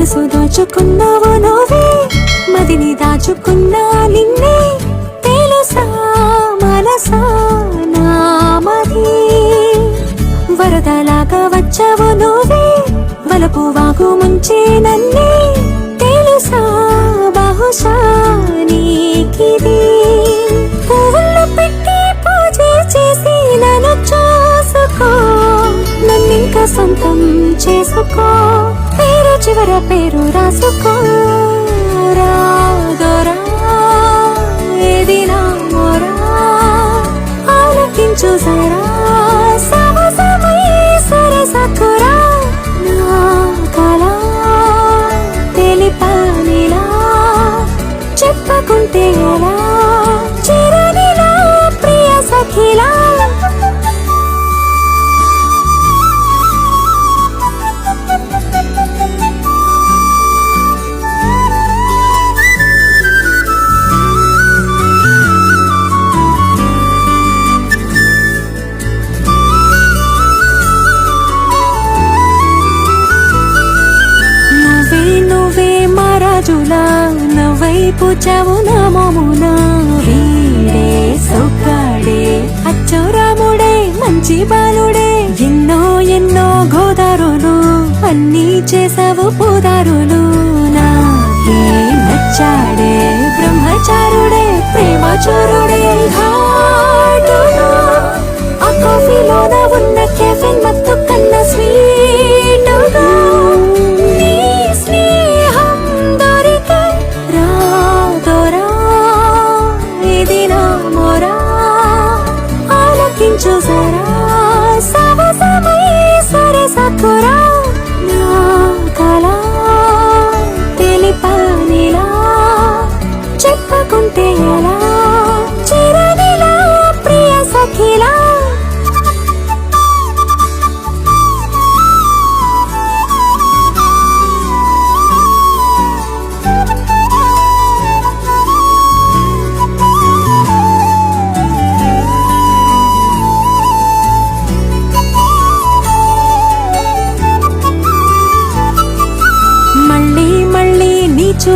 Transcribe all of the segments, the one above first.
మనసు దాచుకున్నావు నువ్వే మదిని దాచుకున్నా నిన్నే. తెలుసా మనసా నామది వరదలాగా వచ్చావు నువ్వే వలపు వాగు ముంచే నన్నే. చివర పేరు రాసుకో రాదోరా ఏది నా మొరా? ఆలకించు జరా నువ్వై పూచావు నా వీడే సొక్కాడే అచ్చోరాముడే మంచి బాలుడే. ఎన్నో ఎన్నో గోదారులు అన్నీ చేసావు పూదారులు. నాకే నచ్చాడే బ్రహ్మచారుడే ప్రేమచోరుడే. ఘాటుగా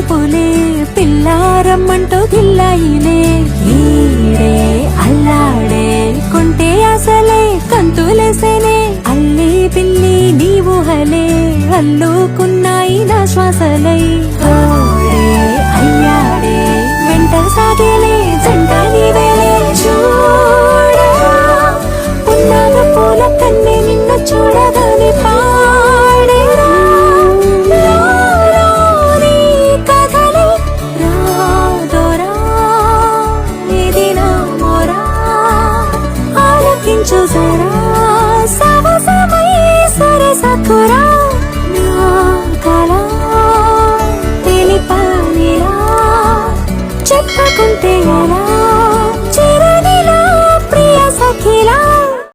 చూపులే పిల్లారమ్మంటూ దిల్లాయినే ఈడే అల్లాడే కొంటే అసలే కంతులేసేనే. అల్లి పిల్లి నీ ఊహలే అల్లుకున్నాయి నా శ్వాసలే.